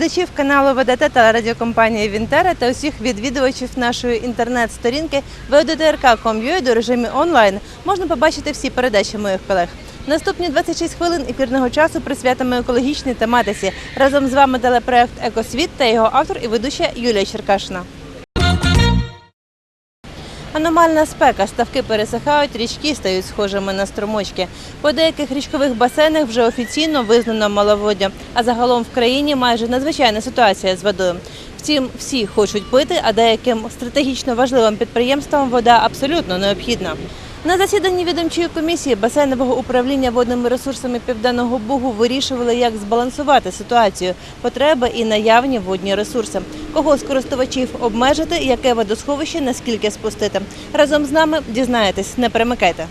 Глядачів каналу ВДТ та радіокомпанії Вінтера та усіх відвідувачів нашої інтернет-сторінки VDTRK.com.ua до режимі онлайн. Можна побачити всі передачі моїх колег. Наступні 26 хвилин ефірного часу присвятимо екологічній тематиці. Разом з вами телепроект Екосвіт та його автор і ведуча Юлія Черкашина. Аномальна спека, ставки пересихають, річки стають схожими на струмочки. По деяких річкових басейнах вже офіційно визнано маловоддя, а загалом в країні майже надзвичайна ситуація з водою. Втім, всі хочуть пити, а деяким стратегічно важливим підприємствам вода абсолютно необхідна. На засіданні відомчої комісії басейнового управління водними ресурсами Південного Бугу вирішували, як збалансувати ситуацію, потреби і наявні водні ресурси. Кого з користувачів обмежити, яке водосховище, наскільки спустити. Разом з нами дізнаєтесь, не перемикайте.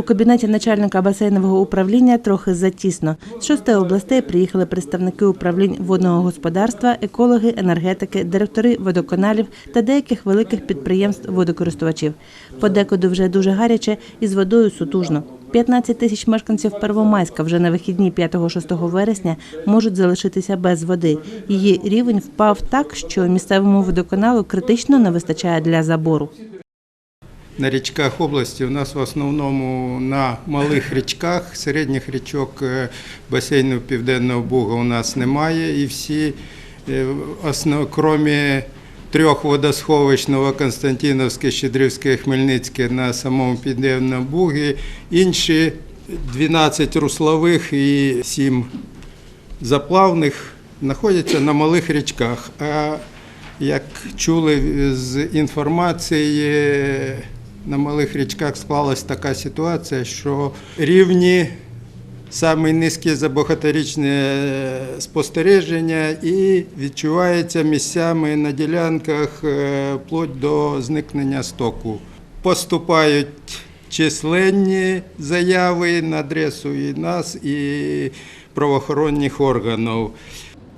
У кабінеті начальника басейнового управління трохи затісно. З шести областей приїхали представники управлінь водного господарства, екологи, енергетики, директори водоканалів та деяких великих підприємств водокористувачів. Подекуди вже дуже гаряче і з водою сутужно. 15 тисяч мешканців Первомайська вже на вихідні 5-6 вересня можуть залишитися без води. Її рівень впав так, що місцевому водоканалу критично не вистачає для забору. На річках області у нас в основному на малих річках, середніх річок е, басейну Південного Буга у нас немає. І всі, е, крім трьох водосховищ Новоконстантиновське, Щедрівське, Хмельницьке на самому Південному Бугі, інші 12 руслових і 7 заплавних знаходяться на малих річках. А як чули з інформації, на малих річках склалась така ситуація, що рівні самі низькі за багаторічне спостереження і відчувається місцями на ділянках е, вплоть до зникнення стоку. Поступають численні заяви на адресу і нас, і правоохоронних органів.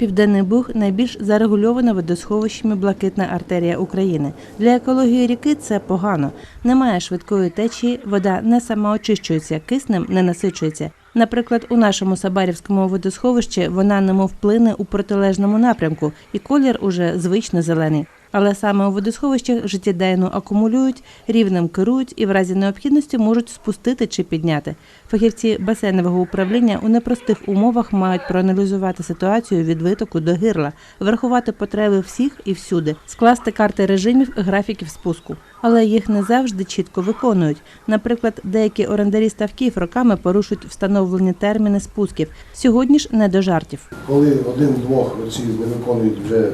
Південний Буг найбільш зарегульована водосховищами блакитна артерія України. Для екології ріки це погано. Немає швидкої течії, вода не самоочищується, киснем не насичується. Наприклад, у нашому Сабарівському водосховищі вона немов плине у протилежному напрямку, і колір уже звично зелений. Але саме у водосховищах життєдайно акумулюють, рівнем керують і в разі необхідності можуть спустити чи підняти. Фахівці басейнового управління у непростих умовах мають проаналізувати ситуацію від витоку до гирла, врахувати потреби всіх і всюди, скласти карти режимів графіків спуску. Але їх не завжди чітко виконують. Наприклад, деякі орендарі ставків роками порушують встановлені терміни спусків. Сьогодні ж не до жартів. Коли один-двох не виконують вже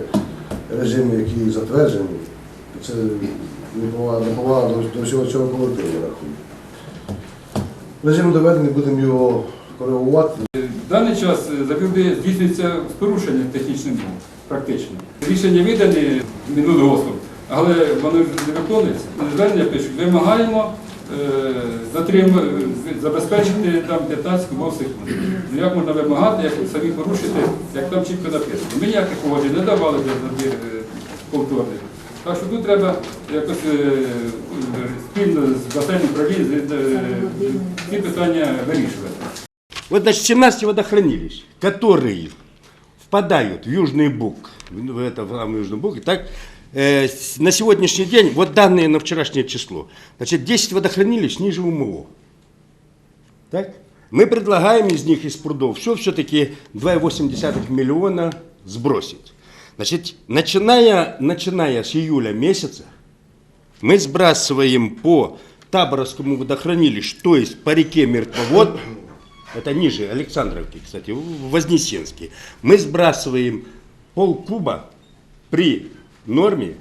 режими, які затверджені, це неповага, неповага до, всього цього колективу, рахую. Режим доведений, будемо його коригувати. В даний час е, закриди здійснюється з порушенням технічним мов, практично. Рішення видані минулого року, але вони не виконуються. Звернення пишуть, вимагаємо е, затрим, е, забезпечити там 15 умов секунд. Ну як можна вимагати, як самі порушити, як там чітко написано. Ми ніяких погоджень не давали для забір е, повторних. Так що тут треба якось е, спільно з басейном правління е, ці питання вирішувати. Вот, значит, 17 водохранилищ, которые впадают в Южный Буг, в это в самый Южный Буг, и так, э, с- на сегодняшний день, вот данные на вчерашнее число, значит, 10 водохранилищ ниже УМО. Так? Мы предлагаем из них, из прудов, все все-таки 2,8 миллиона сбросить. Значит, начиная, начиная с июля месяца, мы сбрасываем по Таборовскому водохранилищу, то есть по реке Мертвовод, это ниже Александровки, кстати, в Вознесенске, мы сбрасываем полкуба при норме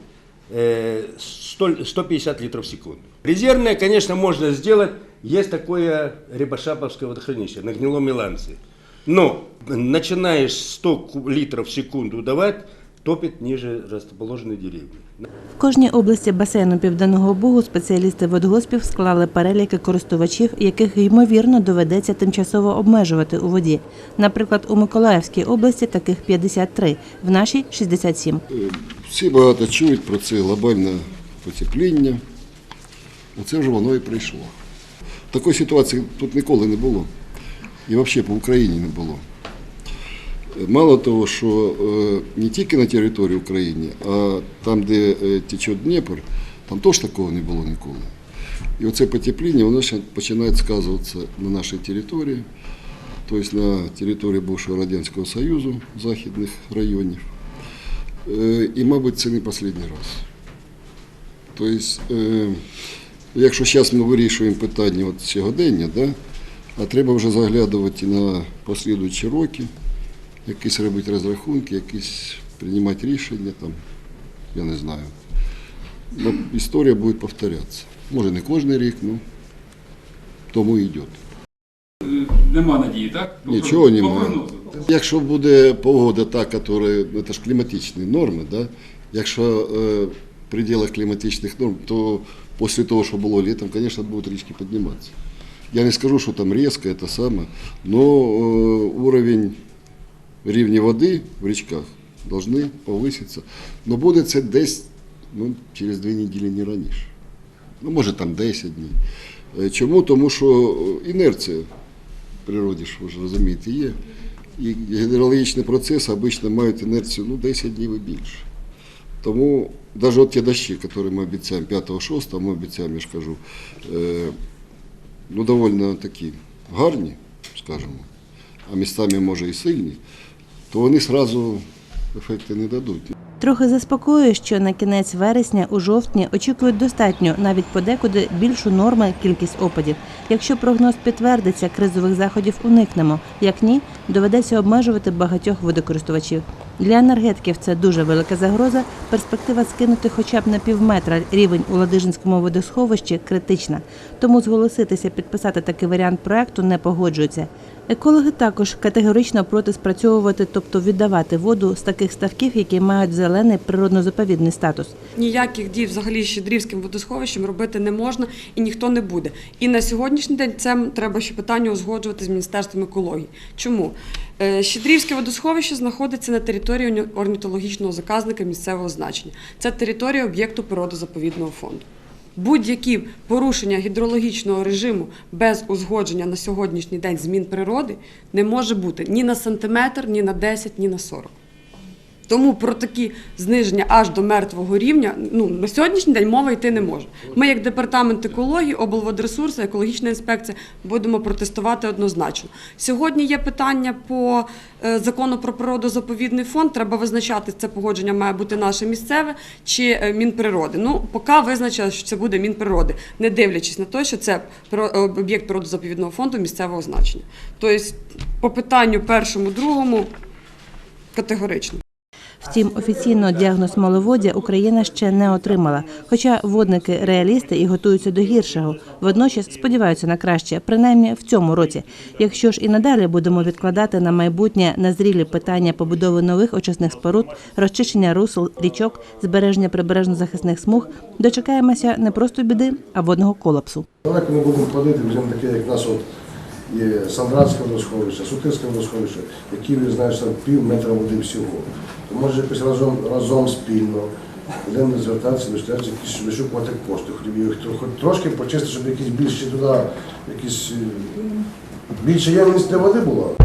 э, 100 150 литров в секунду. Резервное, конечно, можно сделать, есть такое Рябошаповское водохранилище на гнилом Миланце. Но начинаешь 100 литров в секунду давать, топит ниже расположенной деревни. В кожній області басейну Південного Бугу спеціалісти водгоспів склали переліки користувачів, яких ймовірно доведеться тимчасово обмежувати у воді. Наприклад, у Миколаївській області таких 53, в нашій 67. Всі багато чують про це глобальне потепління. Оце вже воно і прийшло. Такої ситуації тут ніколи не було. І взагалі по Україні не було. Мало того, що е, не тільки на території України, а там, де е, тече Дніпр, там теж такого не було ніколи. І оце потепління, воно починає сказуватися на нашій території, тобто на території бувшого Радянського Союзу, західних районів. Е, І, мабуть, це не останній раз. Тобто, якщо зараз ми вирішуємо питання от сьогодення, да, а треба вже заглядувати на послідуючі роки, якісь робити розрахунки, якісь приймати рішення, там, я не знаю. Но історія буде повторятися. Може не кожен рік, ну тому і йде. Нема надії, так? Нічого немає. Якщо буде погода та, яка, ну, це ж кліматичні норми, да? якщо е, в пределах кліматичних норм, то після того, що було літом, звісно, будуть річки підніматися. Я не скажу, що там різко, це саме, но е, уровень рівня води в річках должны повиситися. Но буде це десь ну, через дві неділі не раніше. Ну, може там 10 днів. Е, Чому? Тому що е, інерція в природі, ж ви ж розумієте, є. І гідрологічні процеси обично мають інерцію ну, 10 днів і більше. Тому навіть от ті дощі, які ми обіцяємо 5-6, ми обіцяємо, я ж кажу, е, ну, доволі такі гарні, скажімо, а містами може і сильні, то вони одразу ефекти не дадуть. Трохи заспокоює, що на кінець вересня у жовтні очікують достатньо, навіть подекуди більшу норми кількість опадів. Якщо прогноз підтвердиться, кризових заходів уникнемо. Як ні, доведеться обмежувати багатьох водокористувачів. Для енергетиків це дуже велика загроза. Перспектива скинути хоча б на півметра рівень у Ладижинському водосховищі критична. Тому зголоситися підписати такий варіант проекту не погоджуються. Екологи також категорично проти спрацьовувати, тобто віддавати воду з таких ставків, які мають зелений природно-заповідний статус. Ніяких дій взагалі з Щедрівським водосховищем робити не можна і ніхто не буде. І на сьогоднішній день це треба ще питання узгоджувати з Міністерством екології. Чому? Е, Щедрівське водосховище знаходиться на території орнітологічного заказника місцевого значення. Це територія об'єкту природозаповідного фонду. Будь-які порушення гідрологічного режиму без узгодження на сьогоднішній день змін природи не може бути ні на сантиметр, ні на 10, ні на 40. Тому про такі зниження аж до мертвого рівня ну на сьогоднішній день мова йти не може. Ми, як департамент екології, облводресурсу, екологічна інспекція, будемо протестувати однозначно. Сьогодні є питання по е, закону про природозаповідний фонд. Треба визначати це погодження має бути наше місцеве чи е, Мінприроди. Ну поки визначили, що це буде Мінприроди, не дивлячись на те, що це е, об'єкт природозаповідного фонду місцевого значення. Тобто, по питанню першому, другому категорично. Втім, офіційно діагноз маловоддя Україна ще не отримала. Хоча водники реалісти і готуються до гіршого. Водночас сподіваються на краще, принаймні в цьому році. Якщо ж і надалі будемо відкладати на майбутнє назрілі питання побудови нових очисних споруд, розчищення русел, річок, збереження прибережно-захисних смуг, дочекаємося не просто біди, а водного колапсу. Далеко не будемо ходити, візьмемо таке, як нас от є Сандратське водосховище, Сутирське водосховище, які, ви знаєш, пів метра води всього. То може якось разом, разом спільно будемо звертатися стежки, якісь вишукувати кошти, їх хоч трошки почистити, щоб якісь більші туди, якісь е, більше ємність для води була. –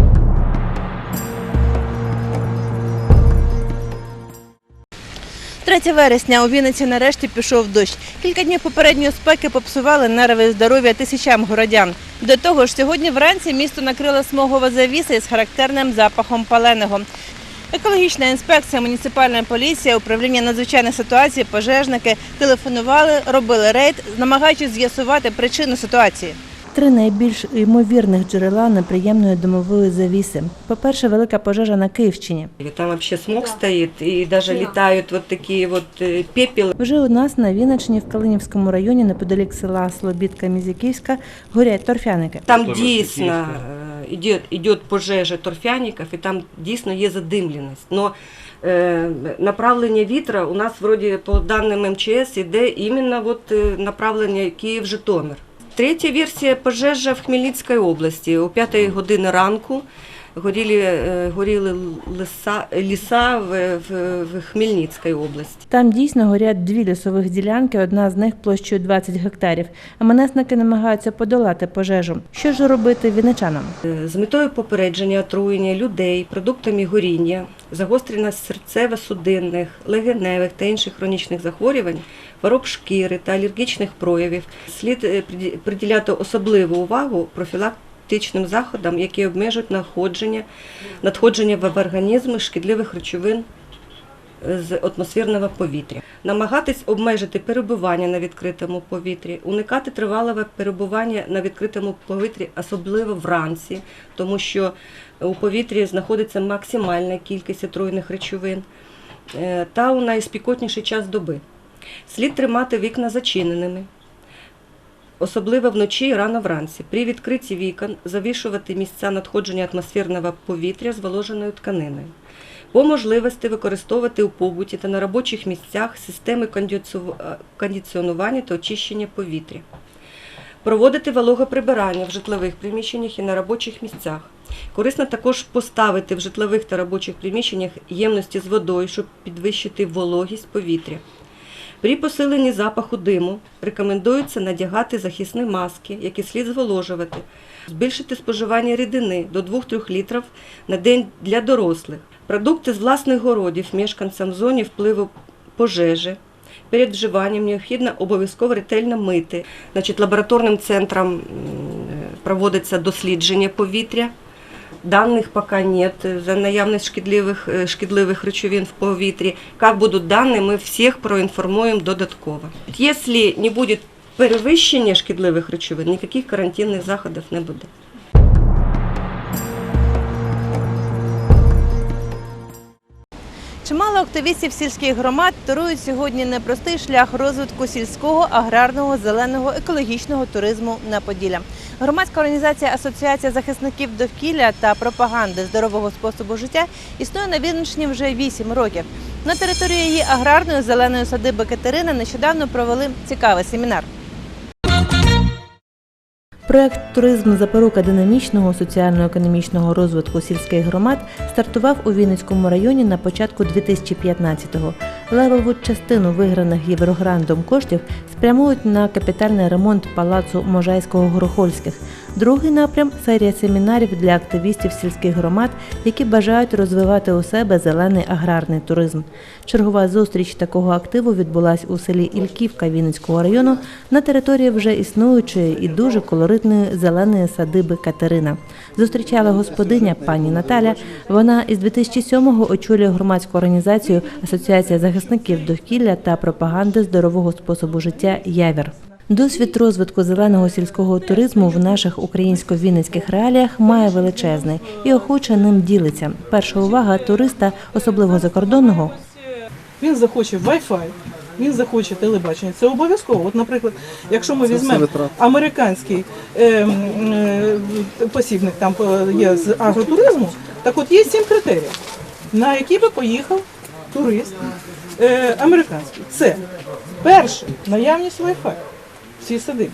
3 вересня у Вінниці нарешті пішов дощ. Кілька днів попередньої спеки попсували нерви і здоров'я тисячам городян. До того ж, сьогодні вранці місто накрила смогова завіса із характерним запахом паленого. Екологічна інспекція, муніципальна поліція, управління надзвичайних ситуацій, пожежники телефонували, робили рейд, намагаючись з'ясувати причину ситуації. Три найбільш ймовірних джерела неприємної домової завіси. По-перше, велика пожежа на Київщині. Там вообще смог стоит, и даже летают вот такие вот э. Вже у нас на Вінниччині в Калинівському районі, неподалік села Слобідка Мізяківська, горять торфяники. Там дійсно э, идет, идет пожежа торфяников, і там дійсно є задимленість. Но е, направлення вітра у нас вроді по даним МЧС іде іменно от, е, направлення Київ-Житомир. Третя версія пожежа в Хмельницькій області о 5 години ранку. Горіли, е, горіли ліса, ліса в, в, в Хмельницькій області. Там дійсно горять дві лісових ділянки, одна з них площею 20 гектарів. А менесники намагаються подолати пожежу. Що ж робити вінничанам? Е, З метою попередження отруєння людей продуктами горіння, загострення серцево-судинних, легеневих та інших хронічних захворювань, хвороб шкіри та алергічних проявів слід е, приділяти особливу увагу профілактичним заходам, які обмежують надходження, надходження в організм шкідливих речовин е, з атмосферного повітря, намагатись обмежити перебування на відкритому повітрі, уникати тривалого перебування на відкритому повітрі, особливо вранці, тому що у повітрі знаходиться максимальна кількість отруйних речовин е, та у найспікотніший час доби. Слід тримати вікна зачиненими, особливо вночі і рано вранці. При відкритті вікон завішувати місця надходження атмосферного повітря зволоженою тканиною. По можливості використовувати у побуті та на робочих місцях системи е, кондиціонування та очищення повітря. Проводити вологоприбирання в житлових приміщеннях і на робочих місцях. Корисно також поставити в житлових та робочих приміщеннях ємності з водою, щоб підвищити вологість повітря. При посиленні запаху диму рекомендується надягати захисні маски, які слід зволожувати, збільшити споживання рідини до 2-3 літрів на день для дорослих, продукти з власних городів мешканцям в зоні впливу пожежі. Перед вживанням необхідно обов'язково ретельно мити. Значить, лабораторним центром проводиться дослідження повітря. Данных пока нет за наявность шкідливих, е, шкідливих речовин в повітрі. Як будуть дані, ми всіх проінформуємо додатково. Якщо не буде перевищення шкідливих речовин, ніяких карантинних заходів не буде. Чимало активістів сільських громад торують сьогодні непростий шлях розвитку сільського, аграрного, зеленого, екологічного туризму на Поділля. Громадська організація Асоціація захисників довкілля та пропаганди здорового способу життя існує на Вінниччині вже 8 років. На території її аграрної зеленої садиби Катерина нещодавно провели цікавий семінар. Проект Туризм запорука динамічного соціально-економічного розвитку сільських громад стартував у Вінницькому районі на початку 2015-го. Левову частину виграних Єврогрантом коштів спрямують на капітальний ремонт палацу Можайського-Горохольських. Другий напрям серія семінарів для активістів сільських громад, які бажають розвивати у себе зелений аграрний туризм. Чергова зустріч такого активу відбулась у селі Ільківка Вінницького району на території вже існуючої і дуже колоритної зеленої садиби Катерина. Зустрічала господиня пані Наталя. Вона із 2007-го очолює громадську організацію Асоціація захисників довкілля та пропаганди здорового способу життя Явір. Досвід розвитку зеленого сільського туризму в наших українсько-вінницьких реаліях має величезний і охоче ним ділиться. Перша увага туриста, особливо закордонного, Він захоче Wi-Fi, він захоче телебачення. Це обов'язково. От, наприклад, якщо ми візьмемо американський е, е, посібник там е, є з агротуризму, так от є сім критеріїв, на які би поїхав турист е, американський. Це перше наявність Wi-Fi. Всі садибі.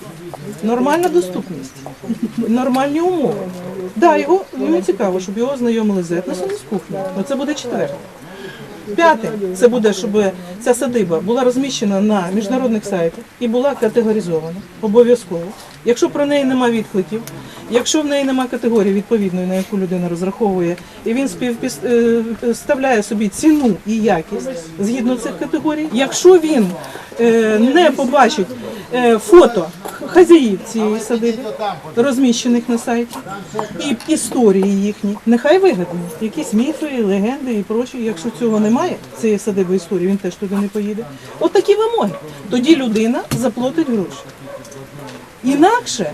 Нормальна доступність, нормальні умови. Да, його йому цікаво, щоб його знайомили з етносом з кухнею. Це буде четверте. П'яте, це буде, щоб ця садиба була розміщена на міжнародних сайтах і була категоризована обов'язково. Якщо про неї нема відкликів, якщо в неї нема категорії відповідної, на яку людина розраховує, і він співставляє собі ціну і якість згідно цих категорій. Якщо він е, не побачить е, фото хазяїв цієї садиби, розміщених на сайті, і історії їхні, нехай вигадані, якісь міфи, легенди і прочі. Якщо цього немає, цієї садиби історії, він теж туди не поїде. От такі вимоги. Тоді людина заплатить гроші. Інакше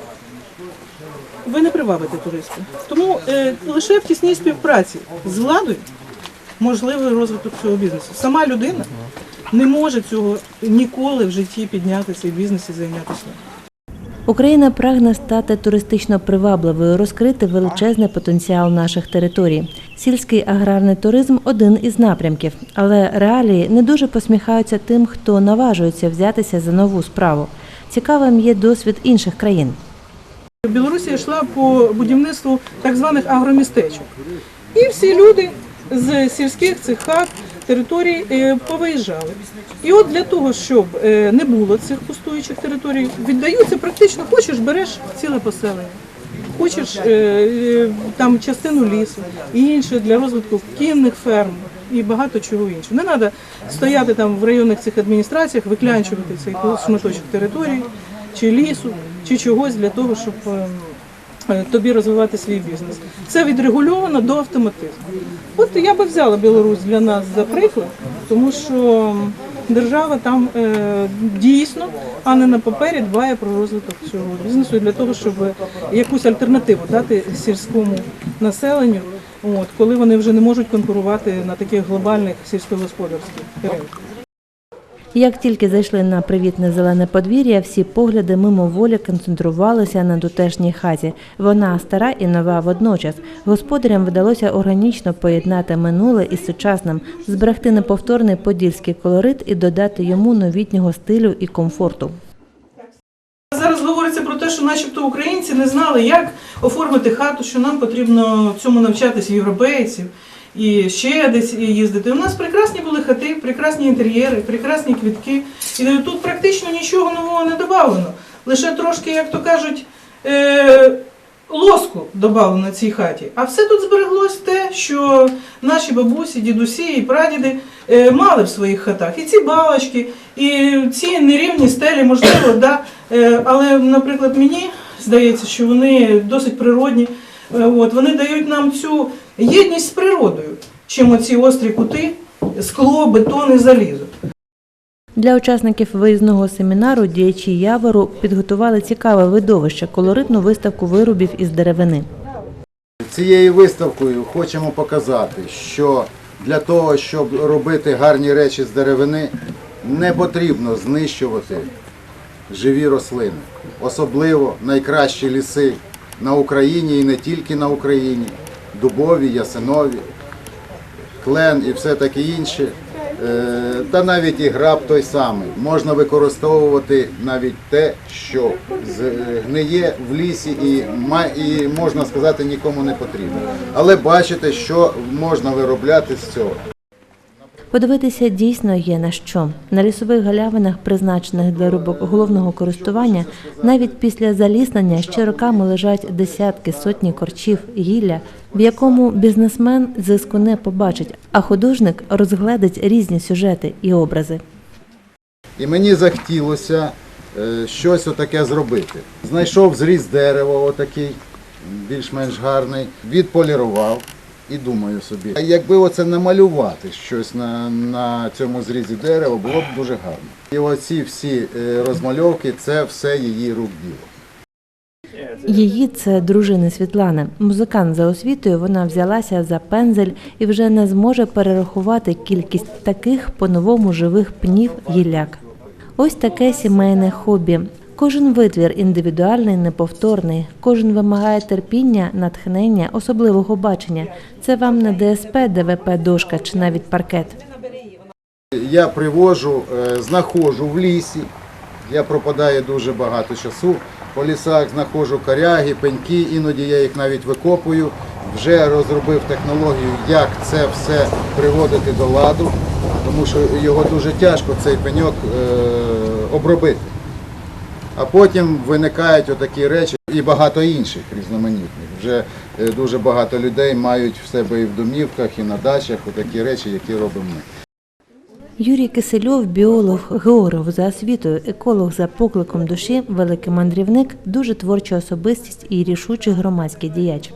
ви не привабите туристів. Тому е, лише в тісній співпраці з владою можливий розвиток цього бізнесу. Сама людина не може цього ніколи в житті підняти цей бізнес і зайнятися. Україна прагне стати туристично привабливою, розкрити величезний потенціал наших територій. Сільський аграрний туризм один із напрямків, але реалії не дуже посміхаються тим, хто наважується взятися за нову справу. Цікавим є досвід інших країн. Білорусія йшла по будівництву так званих агромістечок. І всі люди з сільських цих хат, територій е, повиїжджали. І от для того, щоб е, не було цих пустуючих територій, віддаються практично, хочеш, береш ціле поселення. Хочеш е, там частину лісу і інше для розвитку кінних ферм і багато чого іншого. Не треба стояти там в районних цих адміністраціях, виклянчувати цей шматочок території чи лісу, чи чогось для того, щоб е, е, тобі розвивати свій бізнес. Це відрегульовано до автоматизму. От я би взяла Білорусь для нас за приклад, тому що держава там е, дійсно, а не на папері, дбає про розвиток цього бізнесу для того, щоб якусь альтернативу дати сільському населенню, от, коли вони вже не можуть конкурувати на таких глобальних сільськогосподарських ринках. Як тільки зайшли на привітне зелене подвір'я, всі погляди мимоволі концентрувалися на тутешній хаті. Вона стара і нова водночас. Господарям вдалося органічно поєднати минуле із сучасним, зберегти неповторний подільський колорит і додати йому новітнього стилю і комфорту. Зараз говориться про те, що начебто українці не знали, як оформити хату, що нам потрібно цьому навчатися європейців і ще десь їздити. У нас прекрасні були хати, прекрасні інтер'єри, прекрасні квітки. І тут практично нічого нового не додавано. Лише трошки, як то кажуть, лоску додавано цій хаті. А все тут збереглось те, що наші бабусі, дідусі і прадіди е, мали в своїх хатах. І ці балочки, і ці нерівні стелі, можливо, да. Е, але, наприклад, мені здається, що вони досить природні. Е, От, вони дають нам цю єдність з природою, чим оці острі кути, скло, бетон і залізо. Для учасників виїзного семінару діячі Явору підготували цікаве видовище колоритну виставку виробів із деревини. Цією виставкою хочемо показати, що для того, щоб робити гарні речі з деревини, не потрібно знищувати живі рослини. Особливо найкращі ліси на Україні і не тільки на Україні, дубові, ясинові, клен і все таке інше. Е, Та навіть і граб той самий. Можна використовувати навіть те, що з- гниє в лісі і, і можна сказати нікому не потрібно. Але бачите, що можна виробляти з цього. Подивитися дійсно є на що. На лісових галявинах, призначених для рубок головного користування, навіть після заліснення ще роками лежать десятки сотні корчів гілля, в якому бізнесмен зиску не побачить, а художник розгледить різні сюжети і образи. І мені захотілося е, щось отаке зробити. Знайшов зріз дерева, отакий, більш-менш гарний, відполірував і думаю собі, а якби оце намалювати щось на, на цьому зрізі дерева, було б дуже гарно. І оці всі е, розмальовки це все її рук діло. Її це дружини Світлани. Музикант за освітою вона взялася за пензель і вже не зможе перерахувати кількість таких по-новому живих пнів гілляк. Ось таке сімейне хобі. Кожен витвір індивідуальний, неповторний, кожен вимагає терпіння, натхнення, особливого бачення. Це вам не ДСП, ДВП, дошка чи навіть паркет. Я привожу, е, знаходжу в лісі. Я пропадаю дуже багато часу. По лісах знаходжу коряги, пеньки, іноді я їх навіть викопую. Вже розробив технологію, як це все приводити до ладу, тому що його дуже тяжко цей пеньок е, обробити. А потім виникають отакі речі і багато інших різноманітних. Вже е, дуже багато людей мають в себе і в домівках, і на дачах отакі речі, які робимо ми. Юрій Кисельов, біолог, географ за освітою, еколог за покликом душі, великий мандрівник, дуже творча особистість і рішучий громадський діяч.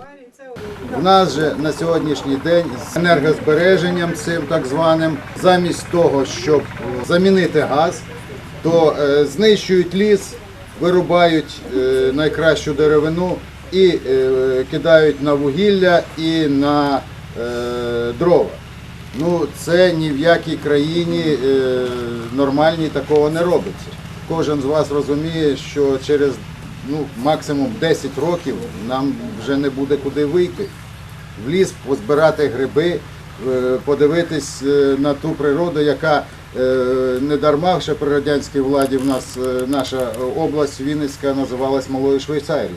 У нас же на сьогоднішній день з енергозбереженням цим так званим, замість того, щоб е, замінити газ, то е, знищують ліс, вирубають е, найкращу деревину і е, кидають на вугілля і на е, дрова. Ну, це ні в якій країні нормальній такого не робиться. Кожен з вас розуміє, що через ну, максимум 10 років нам вже не буде куди вийти. В ліс позбирати гриби, подивитись на ту природу, яка не дарма ще при радянській владі в нас е, наша область Вінницька називалась Малою Швейцарією.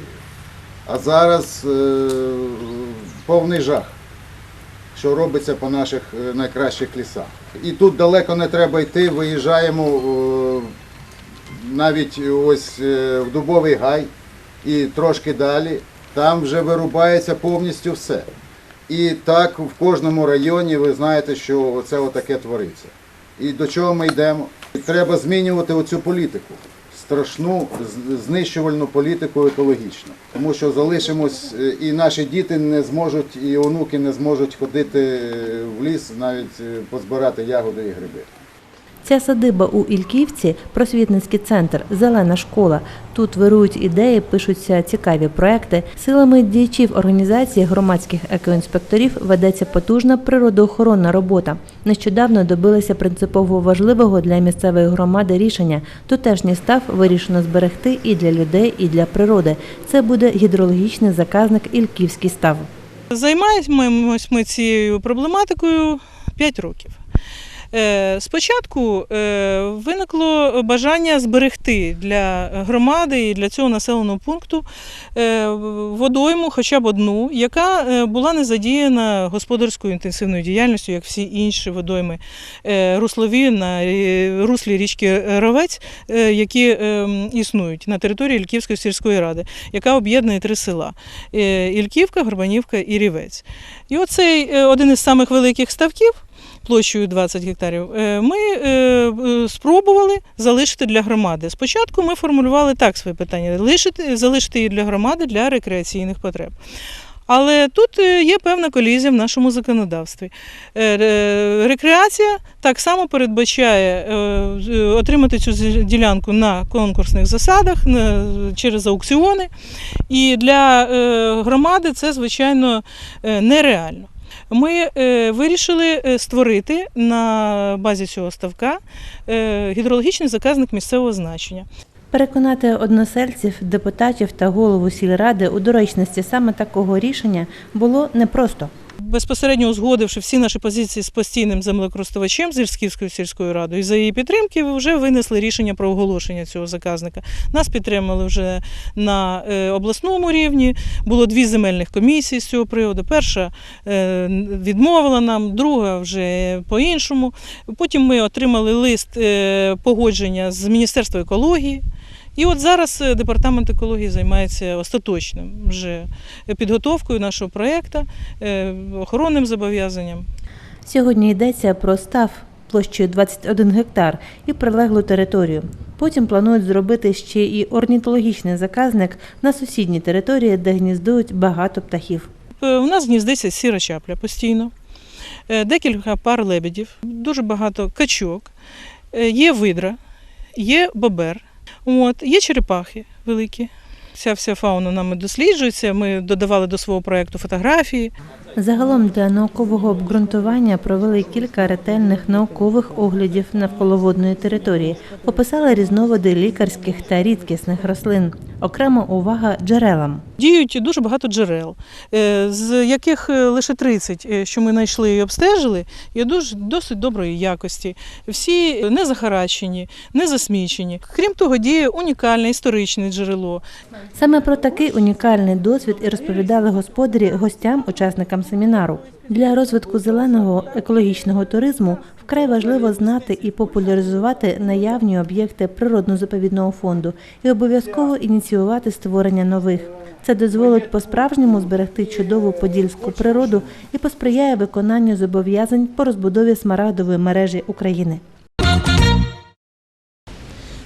А зараз е, повний жах, що робиться по наших е, найкращих лісах. І тут далеко не треба йти, виїжджаємо е, навіть ось е, в Дубовий гай і трошки далі. Там вже вирубається повністю все. І так в кожному районі ви знаєте, що це отаке твориться. І до чого ми йдемо? Треба змінювати оцю політику. Страшну знищувальну політику екологічну. Тому що залишимось, е, і наші діти не зможуть, і онуки не зможуть ходити е, в ліс, навіть е, позбирати ягоди і гриби. Ця садиба у Ільківці просвітницький центр, зелена школа. Тут вирують ідеї, пишуться цікаві проекти. Силами діячів організації громадських екоінспекторів ведеться потужна природоохоронна робота. Нещодавно добилися принципово важливого для місцевої громади рішення. Тутешній став вирішено зберегти і для людей, і для природи. Це буде гідрологічний заказник Ільківський став. Займаємось ми цією проблематикою 5 років. Е, Спочатку е, виникло бажання зберегти для громади і для цього населеного пункту е, водойму, хоча б одну, яка була не задіяна господарською інтенсивною діяльністю, як всі інші водойми руслові на руслі річки Ровець, які існують на території Ільківської сільської ради, яка об'єднує три села: Ільківка, Горбанівка і Рівець. І оцей один із самих великих ставків. Площею 20 гектарів, е, ми е, е, спробували залишити для громади. Спочатку ми формулювали так своє питання: лишити, залишити її для громади для рекреаційних потреб. Але тут є певна колізія в нашому законодавстві. Рекреація так само передбачає отримати цю ділянку на конкурсних засадах через аукціони. І для громади це, звичайно, нереально. Ми е, вирішили е, створити на базі цього ставка е, гідрологічний заказник місцевого значення. Переконати односельців, депутатів та голову сільради у доречності саме такого рішення було непросто. Безпосередньо узгодивши всі наші позиції з постійним землекористувачем з Ільськівською сільською радою, і за її підтримки вже винесли рішення про оголошення цього заказника. Нас підтримали вже на е, обласному рівні. Було дві земельних комісії з цього приводу. Перша е, відмовила нам, друга вже по-іншому. Потім ми отримали лист е, погодження з Міністерства екології. І от зараз е, департамент екології займається остаточним вже підготовкою нашого проєкту, е, охоронним зобов'язанням. Сьогодні йдеться про став площею 21 гектар і прилеглу територію. Потім планують зробити ще і орнітологічний заказник на сусідній території, де гніздують багато птахів. Е, У нас гніздиться сіра чапля постійно, декілька пар лебедів, дуже багато качок, є видра, є бобер, от, є черепахи великі. Вся вся фауна нами досліджується. Ми додавали до свого проєкту фотографії. Загалом для наукового обґрунтування провели кілька ретельних наукових оглядів навколоводної території, описали різновиди лікарських та рідкісних рослин. Окрема увага джерелам. Діють дуже багато джерел, е, з яких е, лише 30, е, що ми знайшли і обстежили, є дуже досить доброї якості. Всі не захаращені, не засмічені. Крім того, діє унікальне історичне джерело. Саме про такий унікальний досвід і розповідали господарі гостям, учасникам семінару. Для розвитку зеленого екологічного туризму вкрай важливо знати і популяризувати наявні об'єкти природно-заповідного фонду і обов'язково ініціювати створення нових. Це дозволить по-справжньому зберегти чудову подільську природу і посприяє виконанню зобов'язань по розбудові смарагдової мережі України.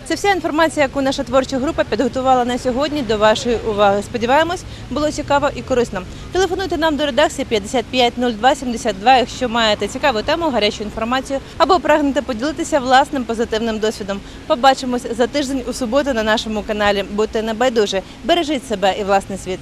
Це вся інформація, яку наша творча група підготувала на сьогодні до вашої уваги. Сподіваємось, було цікаво і корисно. Телефонуйте нам до редакції 550272, якщо маєте цікаву тему, гарячу інформацію або прагнете поділитися власним позитивним досвідом. Побачимось за тиждень у суботу на нашому каналі. Будьте небайдужі, бережіть себе і власний світ.